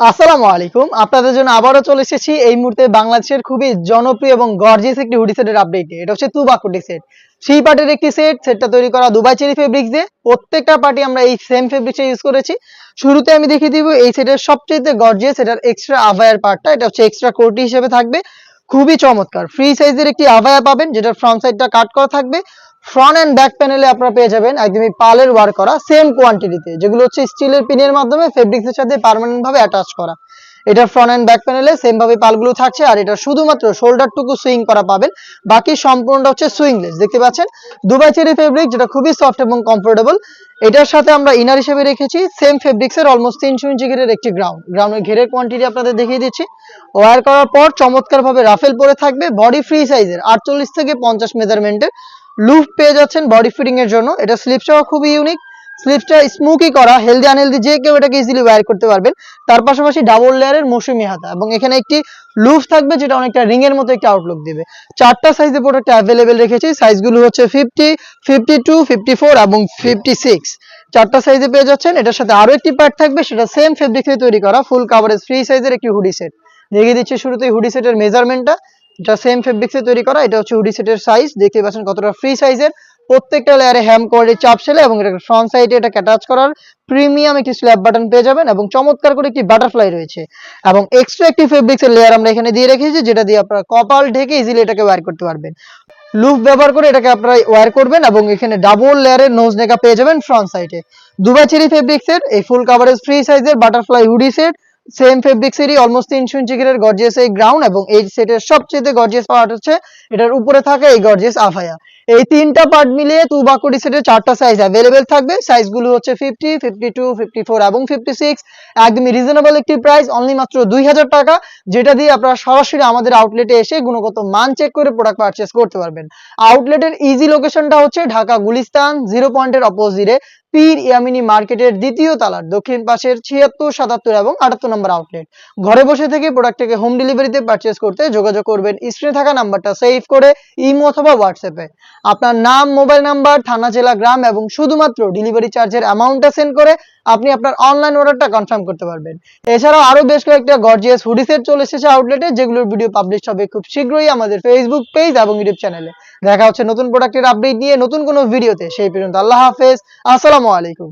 আসসালামু আলাইকুম। আপনাদের জন্য আবারও চলে এসেছি। এই মুহূর্তে বাংলাদেশের খুবই জনপ্রিয় এবং গর্জিয়াস একটি হুডি সেটের আপডেট এটা হচ্ছে তুবাকুটি সেট থ্রি পার্টের একটি সেট সেটটা তৈরি করা দুবাই চেরি ফেব্রিক্স দিয়ে। প্রত্যেকটা পার্টি আমরা এই সেম ফেব্রিক্সটা ইউজ করেছি। শুরুতে আমি দেখিয়ে দিব এই সেটের সবচেয়ে গর্জিয়াস এটার এক্সট্রা আভায়ার পার্টটা এটা হচ্ছে এক্সট্রা কোটি হিসেবে থাকবে। খুবই চমৎকার। ফ্রি সাইজের একটি আভায়া পাবেন, যেটার ফ্রন্ট সাইডটা কাট করা থাকবে। ফ্রন্ট অ্যান্ড ব্যাক প্যানেলে আপনারা পেয়ে যাবেন একদমই পালের ওয়ার করা সেম কোয়ান্টিটিতে যেগুলো হচ্ছে স্টিলের পিনের মাধ্যমে ফেব্রিক্সের সাথে পারমানেন্ট ভাবে অ্যাটাচ করা। এটার ফ্রন্ট এন্ড ব্যাক প্যানেলে সেম ভাবে পালগুলো থাকছে, আর এটা শুধুমাত্র শোল্ডার টুকু সুইং করা পাবেন। বাকি সম্পূর্ণটা হচ্ছে সুইংলেস দেখতে পাচ্ছেন? দুবাই চেরি ফেব্রিক যেটা খুবই সফট এবং কমফোর্টেবল এটার সাথে আমরা ইনার হিসেবে রেখেছি সেম ফেব্রিক্সের অলমোস্ট তিনশো ইঞ্চি ঘেরের একটি গ্রাউন্ড গ্রাউন্ডের ঘেরের কোয়ান্টিটি আপনাদের দেখিয়ে দিচ্ছি। ওয়ার করার পর চমৎকার ভাবে রাফেল পরে থাকবে বডি ফ্রি সাইজের আটচল্লিশ থেকে পঞ্চাশ মেজারমেন্টের লুফ পেয়ে যাচ্ছেন বডি ফিটিং এর জন্য। এটা স্লিপসটাও খুবই ইউনিক স্লিপসটা স্মুকি করা হেলদি আনহেলদি যে কেউ এটাকে ইজিলি ওয়্যার করতে পারবেন। তার পাশাপাশি ডাবল লেয়ারের মৌসুমি হাতা এবং এখানে একটি লুফ থাকবে যেটা অনেকটা রিং এর মতো একটা আউটলুক দিবে। চারটা সাইজে প্রোডাক্ট অ্যাভেলেবেল রেখেছি সাইজগুলো হচ্ছে fifty fifty two fifty four এবং ফিফটি সিক্স চারটা সাইজে পেয়ে যাচ্ছেন, এটার সাথে আরও একটি পার্ট থাকবে, সেটা সেম ফেব্রিক্সে তৈরি করা ফুল কাভারেজ ফ্রি সাইজের একটি হুডি সেট দেখিয়ে দিচ্ছি শুরুতে হুডি সেটের মেজারমেন্টটা এটা সেম ফেব্রিক্সে তৈরি করা, এটা হচ্ছে হুডি সেটের সাইজ দেখতে পাচ্ছেন কতটা ফ্রি সাইজের প্রত্যেকটা লেয়ারে হ্যাম কোয়ালিটির চাপ সেলে এবং এটা ফ্রন্ট সাইডে এটা অ্যাটাচ করার প্রিমিয়াম একটি স্ল্যাব বাটন পেয়ে যাবেন এবং চমৎকার করে একটি বাটারফ্লাই রয়েছে। এবং এক্সট্রা একটি ফেব্রিক্স এর লেয়ার আমরা এখানে দিয়ে রেখেছি, যেটা দিয়ে আপনারা কপাল ঢেকে ইজিলি এটাকে ওয়্যার করতে পারবেন। লুপ ব্যবহার করে এটাকে আপনারা ওয়্যার করবেন এবং এখানে ডাবল লেয়ারের নোজ নেকা পেয়ে যাবেন ফ্রন্ট সাইডে দুবাই চেরি ফেব্রিক্স এর, এই ফুল কাভারেজ ফ্রি সাইজের বাটারফ্লাই হুডি সেট সেম ফেব্রিক্সেরই অলমোস্ট তিনশো ইঞ্চি ঘেরের গর্জিয়াস এই গ্রাউন্ড এবং এই সেটের সবচেয়ে গর্জিয়াস পার্ট হচ্ছে, এটার উপরে থাকে এই গর্জিয়াস আফায়া এই তিনটা পার্ট মিলিয়ে টু বাকুডি সেটের চারটা সাইজ অ্যাভেলেবেল থাকবে। সাইজগুলো হচ্ছে fifty fifty two fifty four এবং ফিফটি সিক্স একদমই রিজনেবল একটি প্রাইস অনলি মাত্র দুই হাজার টাকা, যেটা দিয়ে আপনারা সরাসরি আমাদের আউটলেটে এসে গুণগত মান চেক করে প্রোডাক্ট পারচেস করতে পারবেন। আউটলেটের ইজি লোকেশনটা হচ্ছে ঢাকা গুলিস্তান জিরো পয়েন্টের অপোজিটে পীর ইয়ামিনী মার্কেটের দ্বিতীয় তালার, দক্ষিণ পাশের ছিয়াত্তর, সাতাত্তর এবং আটাত্তর নম্বর আউটলেট ঘরে বসে থেকে প্রোডাক্টটাকে হোম ডেলিভারিতে পারচেস করতে যোগাযোগ করবেন। স্ক্রিনে থাকা নাম্বারটা সেভ করে, ইমো অথবা হোয়াটসঅ্যাপে আপনার নাম, মোবাইল নাম্বার, থানা, জেলা, গ্রাম এবং শুধুমাত্র ডেলিভারি চার্জের অ্যামাউন্টটা সেন্ড করে আপনি আপনার অনলাইন অর্ডারটা কনফার্ম করতে পারবেন। এছাড়াও আরও বেশ কয়েকটা গর্জিয়াস হুডি সেট চলে এসেছে আউটলেটে যেগুলোর ভিডিও পাবলিশ হবে খুব শীঘ্রই আমাদের ফেসবুক পেজ এবং ইউটিউব চ্যানেলে দেখা হচ্ছে নতুন প্রোডাক্টের আপডেট নিয়ে নতুন কোনো ভিডিওতে সেই পর্যন্ত আল্লাহ হাফেজ। আসসালামু আলাইকুম।